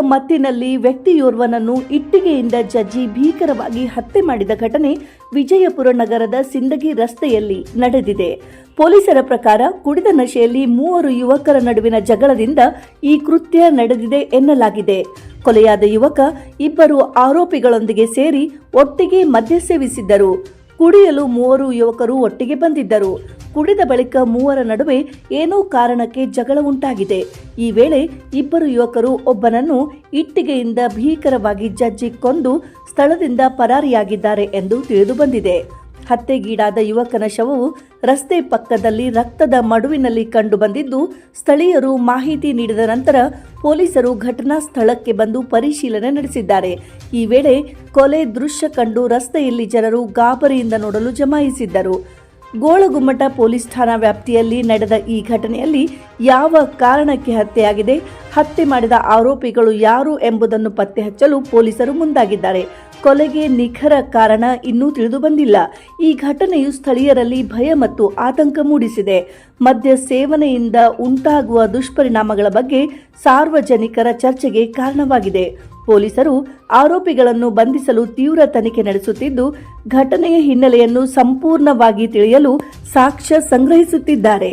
ಮತ್ತಿನಲ್ಲಿ ವ್ಯಕ್ತಿಯೋರ್ವನನ್ನು ಇಟ್ಟಿಗೆಯಿಂದ ಜಜ್ಜಿ ಭೀಕರವಾಗಿ ಹತ್ಯೆ ಮಾಡಿದ ಘಟನೆ ವಿಜಯಪುರ ನಗರದ ಸಿಂದಗಿ ರಸ್ತೆಯಲ್ಲಿ ನಡೆದಿದೆ. ಪೊಲೀಸರ ಪ್ರಕಾರ ಕುಡಿದ ನಶೆಯಲ್ಲಿ ಮೂವರು ಯುವಕರ ನಡುವಿನ ಜಗಳದಿಂದ ಈ ಕೃತ್ಯ ನಡೆದಿದೆ ಎನ್ನಲಾಗಿದೆ. ಕೊಲೆಯಾದ ಯುವಕ, ಇಬ್ಬರು ಆರೋಪಿಗಳೊಂದಿಗೆ ಸೇರಿ ಒಟ್ಟಿಗೆ ಮದ್ಯ ಸೇವಿಸಿದ್ದರು ಕುಡಿಯಲು ಮೂವರು ಯುವಕರು ಒಟ್ಟಿಗೆ ಬಂದಿದ್ದರು. ಕುಡಿದ ಬಳಿಕ ಮೂವರ ನಡುವೆ ಏನೋ ಕಾರಣಕ್ಕೆ ಜಗಳ ಉಂಟಾಗಿದೆ. ಈ ವೇಳೆ ಇಬ್ಬರು ಯುವಕರು ಒಬ್ಬನನ್ನು ಇಟ್ಟಿಗೆಯಿಂದ ಭೀಕರವಾಗಿ ಜಜ್ಜಿ ಕೊಂದು ಸ್ಥಳದಿಂದ ಪರಾರಿಯಾಗಿದ್ದಾರೆ ಎಂದು ತಿಳಿದುಬಂದಿದೆ. ಹತ್ಯೆಗೀಡಾದ ಯುವಕನ ಶವವು ರಸ್ತೆ ಪಕ್ಕದಲ್ಲಿ ರಕ್ತದ ಮಡುವಿನಲ್ಲಿ ಕಂಡುಬಂದಿದ್ದು, ಸ್ಥಳೀಯರು ಮಾಹಿತಿ ನೀಡಿದ ನಂತರ ಪೊಲೀಸರು ಘಟನಾ ಸ್ಥಳಕ್ಕೆ ಬಂದು ಪರಿಶೀಲನೆ ನಡೆಸಿದ್ದಾರೆ. ಈ ವೇಳೆ ಕೊಲೆ ದೃಶ್ಯ ಕಂಡು ರಸ್ತೆಯಲ್ಲಿ ಜನರು ಗಾಬರಿಯಿಂದ ನೋಡಲು ಜಮಾಯಿಸಿದ್ದರು. ಗೋಳಗುಮ್ಮಟ ಪೊಲೀಸ್ ಠಾಣಾ ವ್ಯಾಪ್ತಿಯಲ್ಲಿ ನಡೆದ ಈ ಘಟನೆಯಲ್ಲಿ ಯಾವ ಕಾರಣಕ್ಕೆ ಹತ್ಯೆಯಾಗಿದೆ, ಹತ್ಯೆ ಮಾಡಿದ ಆರೋಪಿಗಳು ಯಾರು ಎಂಬುದನ್ನು ಪತ್ತೆ ಹಚ್ಚಲು ಪೊಲೀಸರು ಮುಂದಾಗಿದ್ದಾರೆ. ಕೊಲೆಗೆ ನಿಖರ ಕಾರಣ ಇನ್ನೂ ತಿಳಿದು ಬಂದಿಲ್ಲ. ಈ ಘಟನೆಯು ಸ್ಥಳೀಯರಲ್ಲಿ ಭಯ ಮತ್ತು ಆತಂಕ ಮೂಡಿಸಿದೆ. ಮದ್ಯ ಸೇವನೆಯಿಂದ ಉಂಟಾಗುವ ದುಷ್ಪರಿಣಾಮಗಳ ಬಗ್ಗೆ ಸಾರ್ವಜನಿಕರ ಚರ್ಚೆಗೆ ಕಾರಣವಾಗಿದೆ. ಪೊಲೀಸರು ಆರೋಪಿಗಳನ್ನು ಬಂಧಿಸಲು ತೀವ್ರ ತನಿಖೆ ನಡೆಸುತ್ತಿದ್ದು ಘಟನೆಯ ಹಿನ್ನೆಲೆಯನ್ನು ಸಂಪೂರ್ಣವಾಗಿ ತಿಳಿಯಲು ಸಾಕ್ಷ್ಯ ಸಂಗ್ರಹಿಸುತ್ತಿದ್ದಾರೆ.